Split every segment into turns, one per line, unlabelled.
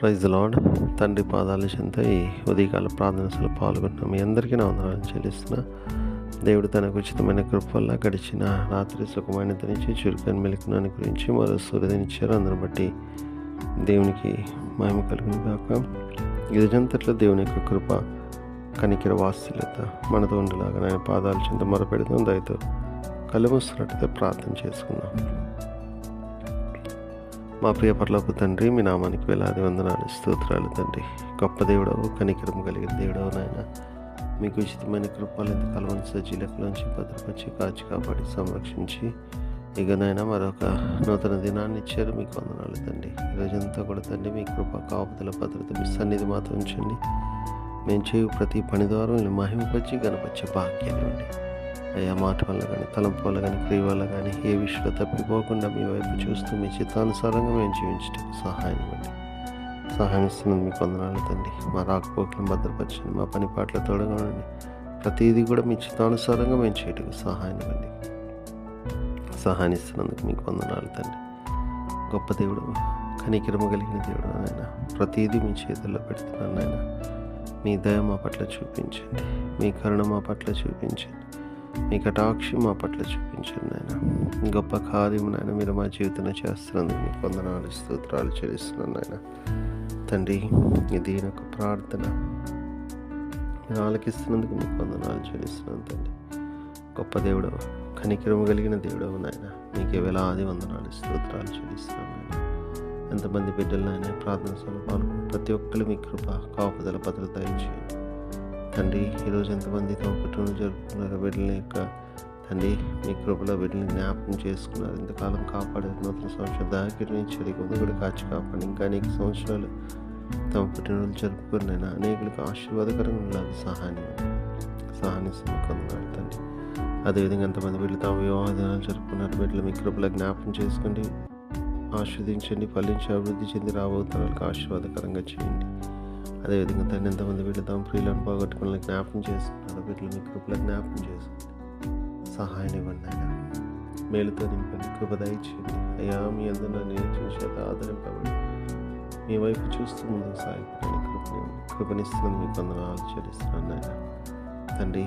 Praise lord తండ్రి పాదాలు చెంత ఈ ఉదయకాల ప్రార్థనలో పాల్గొన్న మీ అందరికీ నా వందనాలు చెల్లిస్తున్నా. దేవుడు తనకు ఉచితమైన కృప వల్ల గడిచిన రాత్రి సుఖమైన నుంచి చురుకని మెలుకున్నాని గురించి మరో సూర్యదినిచ్చారు అందరిని బట్టి దేవునికి మహిమ కలుగును కాక ఇదంతట్లో దేవుని యొక్క కృప కనికిర వాత్సల్యత మనతో ఉండేలాగా ఆయన పాదాల చెంత మొరపెడతాం దయతో కళ్ళు ప్రార్థన చేసుకుందాం. మా ప్రియ పర్లోపు తండ్రి మీ నామానికి వేలాది వందనాలు స్తోత్రాలు తండ్రి. గొప్ప దేవుడవు కనికరం కలిగిన దేవుడవు నాయన. మీకు ఉచితమైన కృపలు ఎంత కలవని సజీలకులోంచి భద్రపరిచి కాచి కాపాడి సంరక్షించి. ఇకనైనా మరొక నూతన దినాన్ని ఇచ్చారు మీకు వందనాలు తండ్రి. రోజంతా కూడా తండ్రి మీ కృప కాపుదల భద్రత మీ సన్నిధి మాత్రం ఉంచండి. మేము చేయు ప్రతి పని ద్వారా మహిమపరిచి గణపరిచే భాగ్యాన్ని ఉండి అయ్యా మాట వల్ల కానీ తలంపు వల్ల కానీ క్రియ వల్ల కానీ ఏ విషయంలో తప్పిపోకుండా మీ వైపు చూస్తూ మీ చిత్తానుసారంగా మేము జీవించడానికి సహాయం ఇవ్వండి. సహాయం ఇస్తున్నందుకు మీకు వందనాలు తండ్రి. మా రాకపోకలను భద్రపరచండి మా పని పాటల తోడుగా ఉండండి. ప్రతిదీ కూడా మీ చిత్తానుసారంగా మేము చేయటకు సహాయం ఇవ్వండి. సహాయం ఇస్తున్నందుకు మీకు వందనాలు తండ్రి. గొప్ప దేవుడు కనికిరమ కలిగిన దేవుడు నాయన. ప్రతిదీ మీ చేతుల్లో పెడుతున్నాను నాయన. మీ దయ మా పట్ల చూపించండి. మీ కరుణ మా పట్ల చూపించండి. మీ కటాక్షి మా పట్ల చూపించండి నాయన. గొప్ప కార్యం నాయన మీరు మా జీవితంలో చేస్తున్నందుకు మీకు వందనాలు స్తోత్రాలు చెల్లిస్తున్నాను నాయన. తండ్రి ఇది నాకు ప్రార్థన. నేను ఆలకిస్తున్నందుకు మీకు వందనాలు చెల్లిస్తున్నాను తండ్రి. గొప్ప దేవుడు కనికరము కలిగిన దేవుడవు నాయన. మీకే వేలాది వందనాలు స్తోత్రాలు చెల్లిస్తున్నాను నాయన. ఎంతమంది బిడ్డలు నాయన ప్రార్థన సభలో పాల్గొని ప్రతి ఒక్కరు మీ కృప కాపుదల భద్రత ఇచ్చేయండి. తండ్రి ఈరోజు ఎంతమంది తమ పుట్టినరోజు జరుపుకున్నారు బిడ్డల యొక్క తండ్రి మీ కృపలో బిడ్డని జ్ఞాపకం చేసుకున్నారు. ఇంతకాలం కాపాడారు నూతన సంవత్సరం దాకిటి నుంచి కొంత కూడా కాచి కాపాడి ఇంకా అనేక సంవత్సరాలు తమ పుట్టినరోజు జరుపుకున్నైనా అనేకులకు ఆశీర్వాదకరంగా ఉండాలి సహాయం సహాన్ని కొందరు తండ్రి. అదేవిధంగా ఎంతమంది బిడ్డలు తమ వివాహ దినాలు జరుపుకున్నారు బిడ్డలు మీ కృపలో జ్ఞాపకం చేసుకోండి ఆస్వాదించండి ఫలించి అభివృద్ధి చెంది రాబోతున్న ఆశీర్వాదకరంగా చేయండి. అదేవిధంగా తను ఎంతమంది వీళ్ళు తమ ప్రియులను పోగొట్టుకుని జ్ఞాపకం చేసుకున్నారు వీళ్ళు మీ కృపలో జ్ఞాపకం చేసుకోండి సహాయం ఇవ్వండి ఆయన మేలుతో నింపండి. కృప దయచేయండి. అయ్యా మీ అందరూ నన్ను నేర్చిన చేత ఆదరింపబడి మీ వైపు చూస్తూ ముందుకు సాగిపోయిన కృపని కృపనిస్తున్నాను మీకు అందరూ చెల్లిస్తున్నాను నాయన. తండ్రి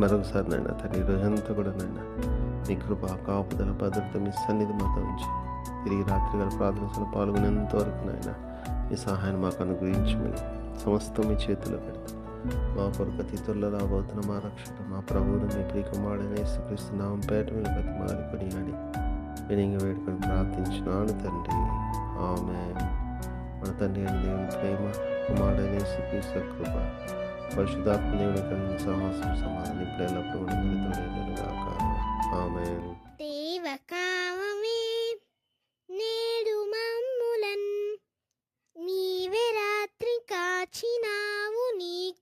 మరొకసారి నాయన తండ్రి రోజంతా కూడా నాయన మీ కృప కాపుదల భద్రత మీ సన్నిధి మాతో ఉంచి తిరిగి రాత్రి ప్రార్థనలో పాల్గొనేంత వరకు నాయన మీ సహాయాన్ని మాకు అనుగ్రహించమని సమస్తం మీ చేతిలో పెడతాం. మా కొరకు అతిథుల్లో రాబోతున్న మా రక్షణ మా ప్రభువును మీ ప్రియకుమారుడైన యేసుక్రీస్తు పేట మీద బతిమాలి కొనియాడి వినింగి వేడుకొని ప్రార్థించినాను తండ్రి. ఆమె మన తండ్రి అని దేవుని ప్రేమ కుమారుడైన యేసుక్రీస్తు కృప పరిశుధాత్మ దేవుని కలిగిన సమాసం సమాధానం ఇప్పుడు ఎల్లప్పుడూ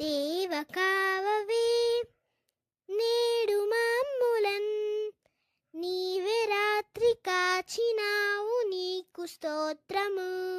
దేవ కావవే నేడు మామ్ములన్ నీవే రాత్రి కాచినావు నీకు స్తోత్రము.